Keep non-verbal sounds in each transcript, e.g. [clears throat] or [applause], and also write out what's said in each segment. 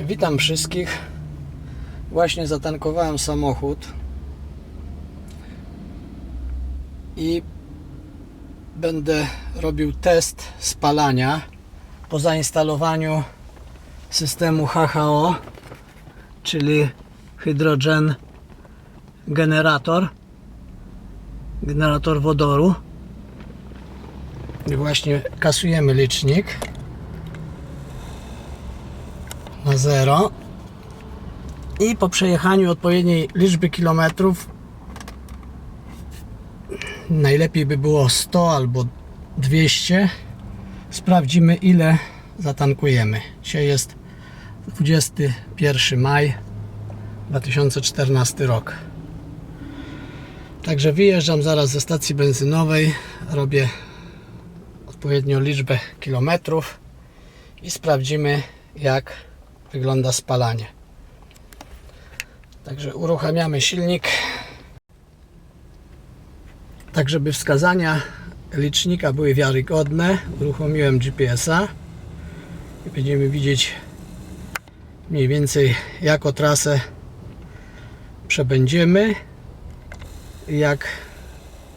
Witam wszystkich. Właśnie zatankowałem samochód i będę robił test spalania po zainstalowaniu systemu HHO, czyli Hydrogen Generator, generator wodoru. I właśnie kasujemy licznik zero. I po przejechaniu odpowiedniej liczby kilometrów najlepiej by było 100 albo 200 sprawdzimy ile zatankujemy. Dzisiaj jest 21 maj 2014 rok. Także wyjeżdżam zaraz ze stacji benzynowej robię odpowiednią liczbę kilometrów i sprawdzimy jak wygląda spalanie. Także uruchamiamy silnik. Tak, żeby wskazania licznika były wiarygodne, uruchomiłem GPS-a i będziemy widzieć mniej więcej jaką trasę przebędziemy i jak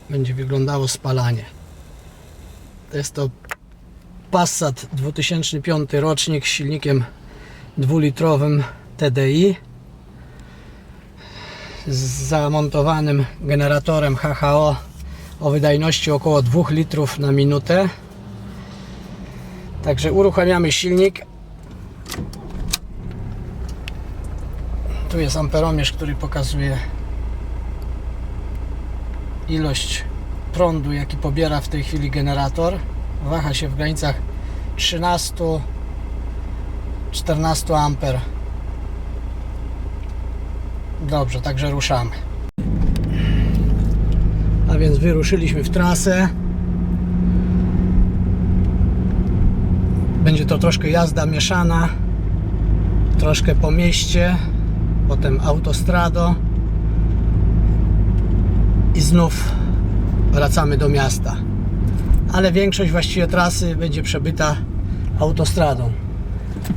będzie wyglądało spalanie. To jest to Passat 2005 rocznik z silnikiem dwulitrowym TDI z zamontowanym generatorem HHO o wydajności około 2 litrów na minutę. Także uruchamiamy silnik. Tu jest amperomierz, który pokazuje ilość prądu, jaki pobiera w tej chwili generator. Waha się w granicach 13 14 amper. Dobrze, także ruszamy. A więc wyruszyliśmy w trasę. Będzie to troszkę jazda mieszana, troszkę po mieście, potem autostrado i znów wracamy do miasta. Ale większość właściwie trasy będzie przebyta autostradą.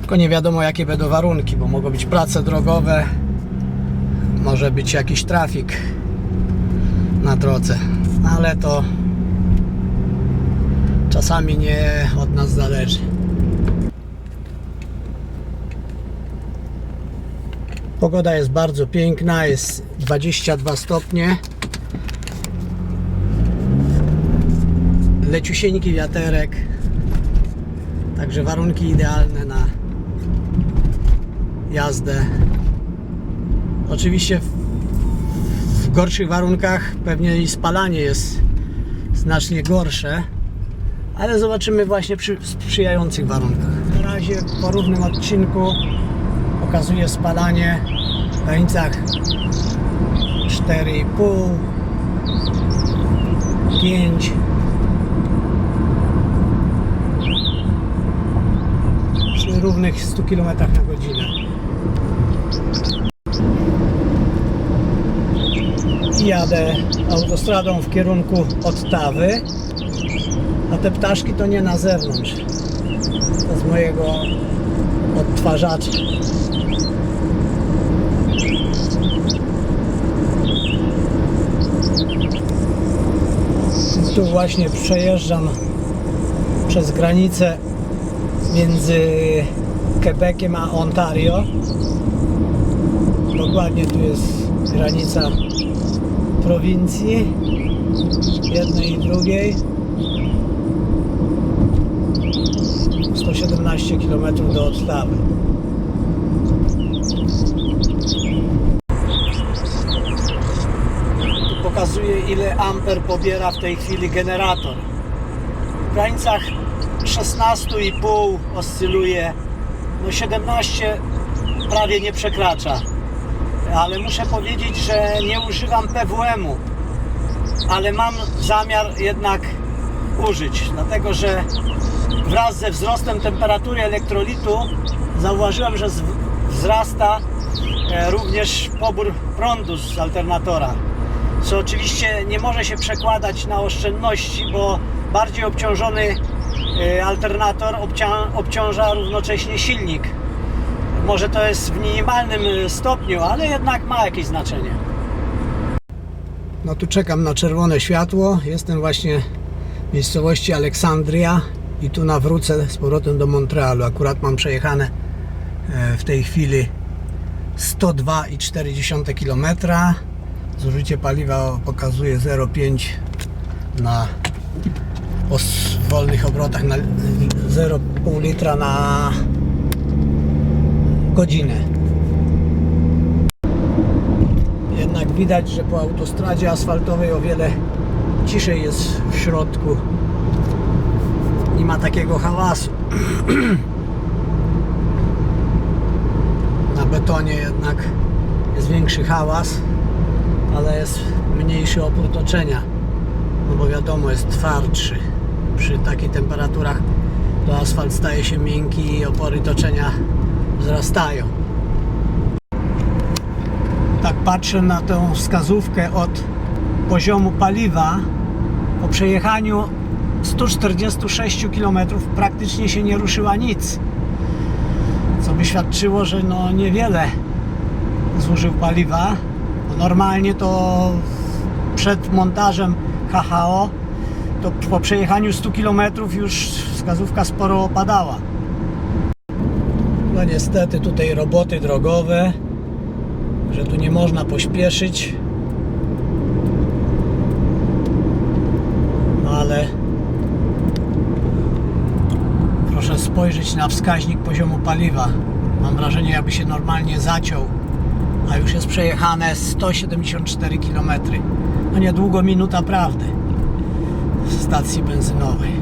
Tylko nie wiadomo jakie będą warunki, bo mogą być prace drogowe, może być jakiś trafik na drodze, ale to czasami nie od nas zależy. Pogoda jest bardzo piękna, jest 22 stopnie. Leciusieńki wiaterek, także warunki idealne na jazdę. Oczywiście w, gorszych warunkach pewnie i spalanie jest znacznie gorsze, ale zobaczymy właśnie przy sprzyjających warunkach. Na razie po równym odcinku pokazuje spalanie w granicach 4,5 5 przy równych 100 km na godzinę. I jadę autostradą w kierunku Ottawy, a te ptaszki to nie na zewnątrz. To z mojego odtwarzacza. Tu właśnie przejeżdżam przez granicę między Quebeciem a Ontario. Dokładnie tu jest granica prowincji jednej i drugiej. 117 km do Ottawy. Tu pokazuje ile amper pobiera w tej chwili generator. W granicach 16,5 oscyluje, no 17 prawie nie przekracza. Ale muszę powiedzieć, że nie używam PWM-u, ale mam zamiar jednak użyć, dlatego że wraz ze wzrostem temperatury elektrolitu zauważyłem, że wzrasta e, również pobór prądu z alternatora co oczywiście nie może się przekładać na oszczędności, bo bardziej obciążony y, alternator obciąża równocześnie silnik. Może to jest w minimalnym y, stopniu, ale jednak ma jakieś znaczenie. No tu czekam na czerwone światło. Jestem właśnie w miejscowości Aleksandria i tu nawrócę z powrotem do Montrealu. Akurat mam przejechane e, w tej chwili 102,4 km. Zużycie paliwa pokazuje 0,5 na po wolnych obrotach na 0,5 litra na godzinę. Jednak widać, że po autostradzie asfaltowej o wiele ciszej jest w środku. Nie ma takiego hałasu. [clears throat] Na betonie jednak jest większy hałas, ale jest mniejszy opór toczenia. No bo wiadomo, jest twardszy. Przy takich temperaturach to asfalt staje się miękki i opory toczenia wzrastają. Tak patrzę na tą wskazówkę od poziomu paliwa. Po przejechaniu 146 km praktycznie się nie ruszyła nic. Co by świadczyło, że no niewiele zużył paliwa. Normalnie to przed montażem HHO to po przejechaniu 100 km już wskazówka sporo opadała. Niestety tutaj roboty drogowe, że tu nie można pośpieszyć. No ale proszę spojrzeć na wskaźnik poziomu paliwa. Mam wrażenie, jakby się normalnie zaciął, a już jest przejechane 174 km. No niedługo minuta prawdy w stacji benzynowej.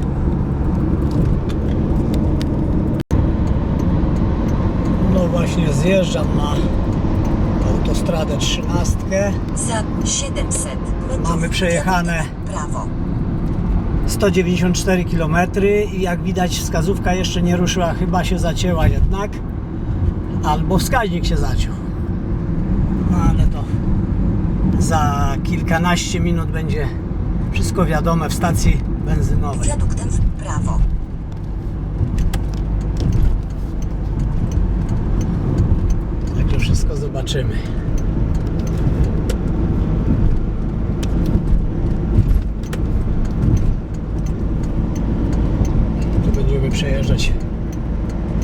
No właśnie zjeżdżam na autostradę 13. Za 700 metrów Mamy przejechane. prawo. 194 km i jak widać wskazówka jeszcze nie ruszyła, chyba się zacięła jednak. Albo wskaźnik się zaciął. No ale to za kilkanaście minut będzie wszystko wiadome w stacji benzynowej. Wiaduktem w prawo. Także wszystko zobaczymy. Tu będziemy przejeżdżać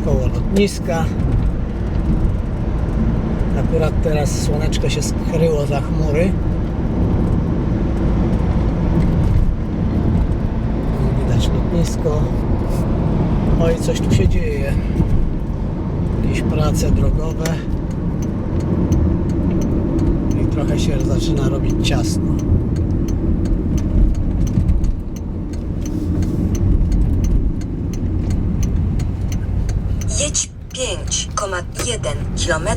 koło lotniska. Akurat teraz słoneczko się skryło za chmury. Widać lotnisko. No i coś tu się dzieje jakieś prace drogowe trochę się zaczyna robić ciasno. Jedź 5,1 km,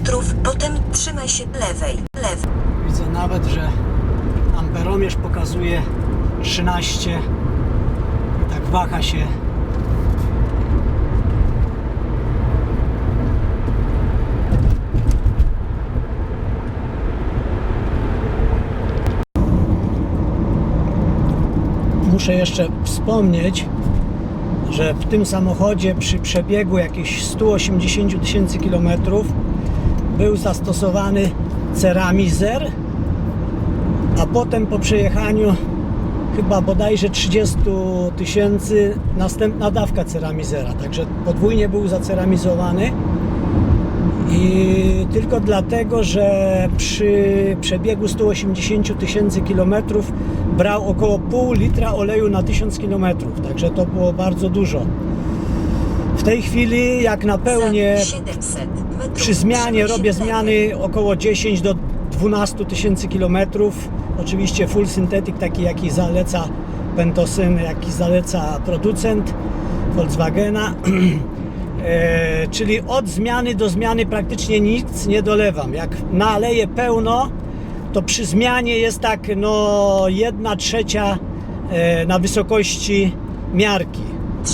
potem trzymaj się lewej. Lewej. Widzę nawet, że amperomierz pokazuje 13 i tak waha się Muszę jeszcze wspomnieć, że w tym samochodzie przy przebiegu jakichś 180 tysięcy kilometrów był zastosowany ceramizer, a potem po przejechaniu chyba bodajże 30 tysięcy następna dawka ceramizera, także podwójnie był zaceramizowany i tylko dlatego, że przy przebiegu 180 tysięcy kilometrów brał około pół litra oleju na 1000 kilometrów, także to było bardzo dużo. W tej chwili jak napełnię Za 700 metrów. przy zmianie robię zmiany około 10 do 12 tysięcy kilometrów. Oczywiście full synthetic, taki jaki zaleca Pentosyn, jaki zaleca producent Volkswagena. [clears throat] e, czyli od zmiany do zmiany praktycznie nic nie dolewam. Jak naleję pełno, to przy zmianie jest tak no jedna trzecia e, na wysokości miarki.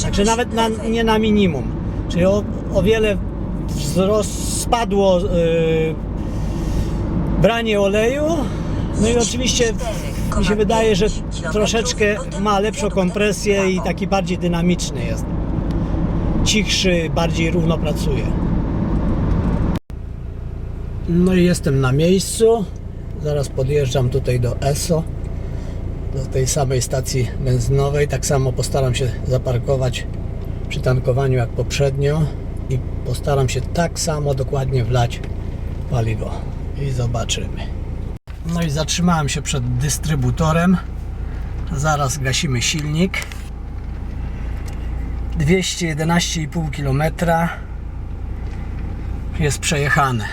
Także się nawet na, nie na minimum. Czyli o, o wiele wzrost, spadło yy, branie oleju. No i oczywiście mi się wydaje, że troszeczkę ma lepszą kompresję i taki bardziej dynamiczny jest. Cichszy, bardziej równo pracuje. No i jestem na miejscu. Zaraz podjeżdżam tutaj do ESO, do tej samej stacji benzynowej. Tak samo postaram się zaparkować przy tankowaniu jak poprzednio i postaram się tak samo dokładnie wlać paliwo. I zobaczymy. No i zatrzymałem się przed dystrybutorem. Zaraz gasimy silnik. 211,5 km jest przejechane.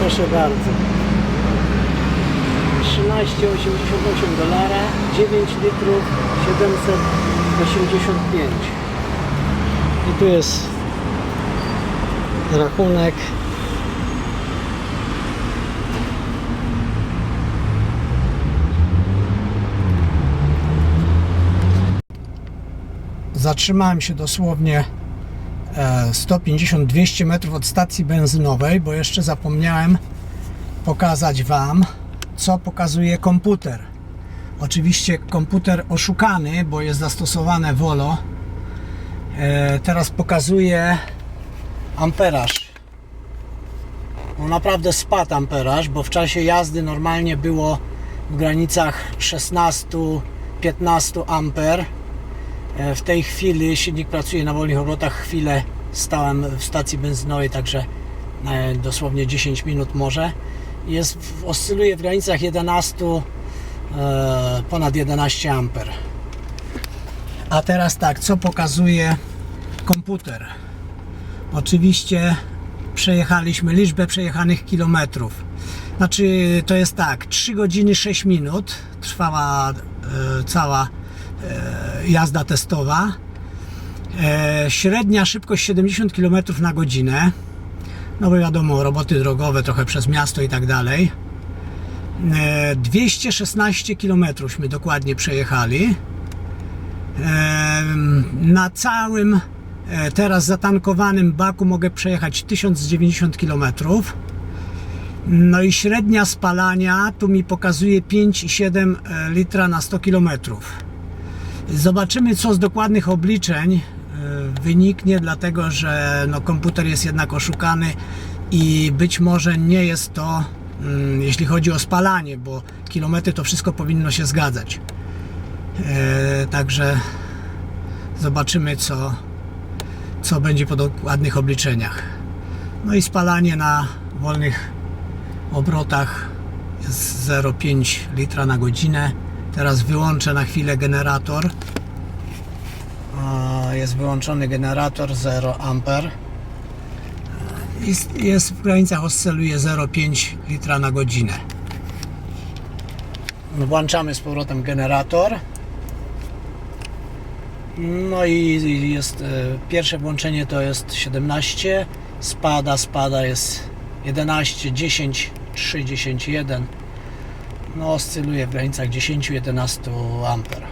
Proszę bardzo. 13,88 dolara, 9 litrów 785. I tu jest rachunek. Zatrzymałem się dosłownie e, 150-200 metrów od stacji benzynowej, bo jeszcze zapomniałem pokazać Wam, co pokazuje komputer. Oczywiście komputer oszukany, bo jest zastosowane Volo. E, teraz pokazuje amperaż. No naprawdę spadł amperaż, bo w czasie jazdy normalnie było w granicach 16-15 amper. E, W tej chwili silnik pracuje na wolnych obrotach. Chwilę stałem w stacji benzynowej, także e, dosłownie 10 minut może. Jest, oscyluje w granicach 11, e, ponad 11 amper. A teraz tak, co pokazuje komputer? Oczywiście przejechaliśmy liczbę przejechanych kilometrów. Znaczy to jest tak, 3 godziny 6 minut trwała cała jazda testowa. E, średnia szybkość 70 km na godzinę. No bo wiadomo, roboty drogowe trochę przez miasto i tak dalej. E, 216 kmśmy dokładnie przejechali. Na całym e, teraz zatankowanym baku mogę przejechać 1090 km. No i średnia spalania tu mi pokazuje 5,7 e, litra na 100 km. Zobaczymy co z dokładnych obliczeń e, wyniknie, dlatego że no, komputer jest jednak oszukany i być może nie jest to, mm, jeśli chodzi o spalanie, bo kilometry to wszystko powinno się zgadzać. E, także zobaczymy, co, co będzie po dokładnych obliczeniach. No i spalanie na wolnych obrotach jest 0,5 litra na godzinę. Teraz wyłączę na chwilę generator. Jest wyłączony generator 0 amper. Jest, jest w granicach oscyluje 0,5 litra na godzinę. Włączamy z powrotem generator. No i jest e, pierwsze włączenie to jest 17, spada, spada jest 11, 10, 3, 10, 1 no, oscyluje w granicach 10-11 amper.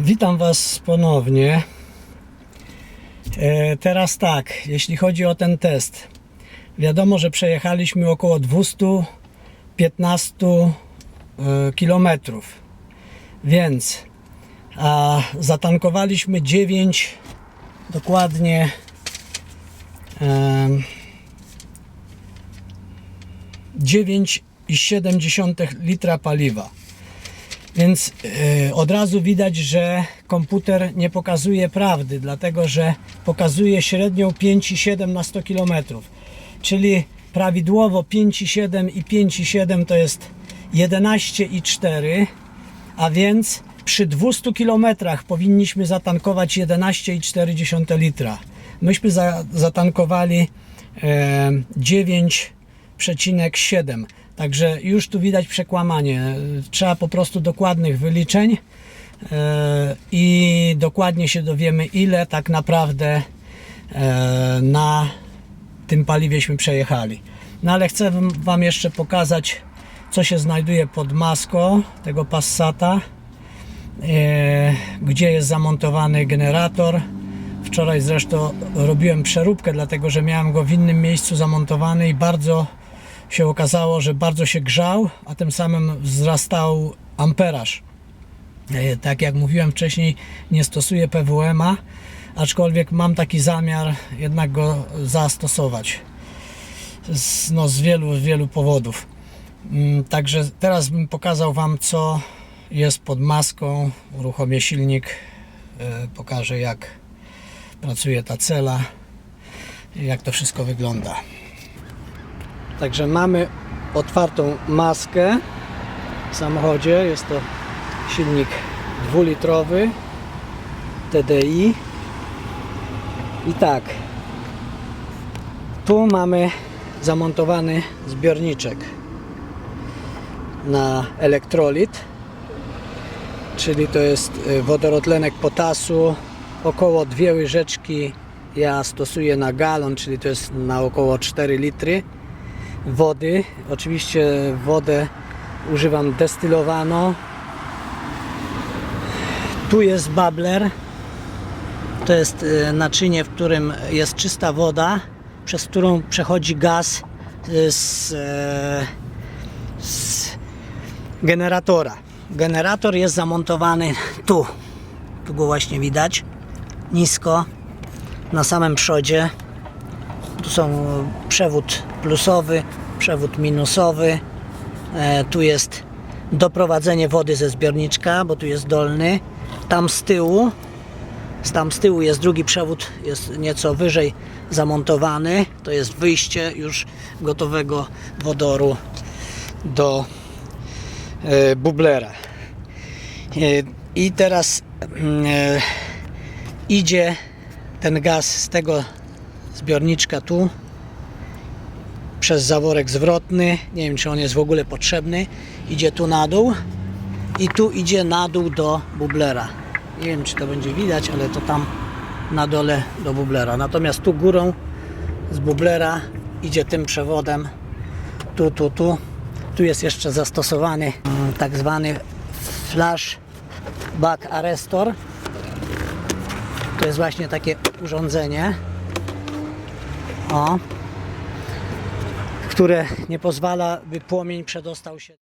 Witam Was ponownie. E, teraz tak, jeśli chodzi o ten test. Wiadomo, że przejechaliśmy około 215 e, km. Więc a zatankowaliśmy 9 dokładnie e, 9 1,7 litra paliwa. Więc yy, od razu widać, że komputer nie pokazuje prawdy, dlatego że pokazuje średnią 5,7 na 100 km. Czyli prawidłowo 5,7 i 5,7 to jest 11,4, a więc przy 200 km powinniśmy zatankować 11,4 litra. Myśmy za, zatankowali e, 9,7. Także już tu widać przekłamanie. Trzeba po prostu dokładnych wyliczeń e, i dokładnie się dowiemy, ile tak naprawdę e, na tym paliwieśmy przejechali. No ale chcę wam- jeszcze pokazać, co się znajduje pod maską tego Passata, e, gdzie jest zamontowany generator. Wczoraj zresztą robiłem przeróbkę, dlatego że miałem go w innym miejscu zamontowany i bardzo się okazało, że bardzo się grzał, a tym samym wzrastał amperaż. E, Tak jak mówiłem wcześniej, nie stosuję PWM-a, aczkolwiek mam taki zamiar jednak go zastosować z, no, z wielu, wielu powodów. Mm, Także teraz bym pokazał Wam, co jest pod maską. Uruchomię silnik, e, pokażę jak pracuje ta cela jak to wszystko wygląda. Także mamy otwartą maskę w samochodzie. Jest to silnik dwulitrowy TDI. I tak, tu mamy zamontowany zbiorniczek na elektrolit, czyli to jest y, wodorotlenek potasu, około dwie łyżeczki ja stosuję na galon, czyli to jest na około 4 litry wody. Oczywiście wodę używam destylowaną. Tu jest babler. To jest y, naczynie, w którym jest czysta woda, przez którą przechodzi gaz y, z, e, z generatora. Generator jest zamontowany tu. Tu go właśnie widać. Nisko. Na samym przodzie. Tu są przewód plusowy, przewód minusowy. E, tu jest doprowadzenie wody ze zbiorniczka, bo tu jest dolny. Tam z tyłu, tam z tyłu jest drugi przewód, jest nieco wyżej zamontowany. To jest wyjście już gotowego wodoru do e, bublera. E, I teraz mm, e, idzie ten gaz z tego zbiorniczka tu przez zaworek zwrotny. Nie wiem, czy on jest w ogóle potrzebny. Idzie tu na dół i tu idzie na dół do bublera. Nie wiem, czy to będzie widać, ale to tam na dole do bublera. Natomiast tu górą z bublera idzie tym przewodem tu, tu, tu. Tu jest jeszcze zastosowany mm, tak zwany flash back arrestor. To jest właśnie takie urządzenie. O, które nie pozwala, by płomień przedostał się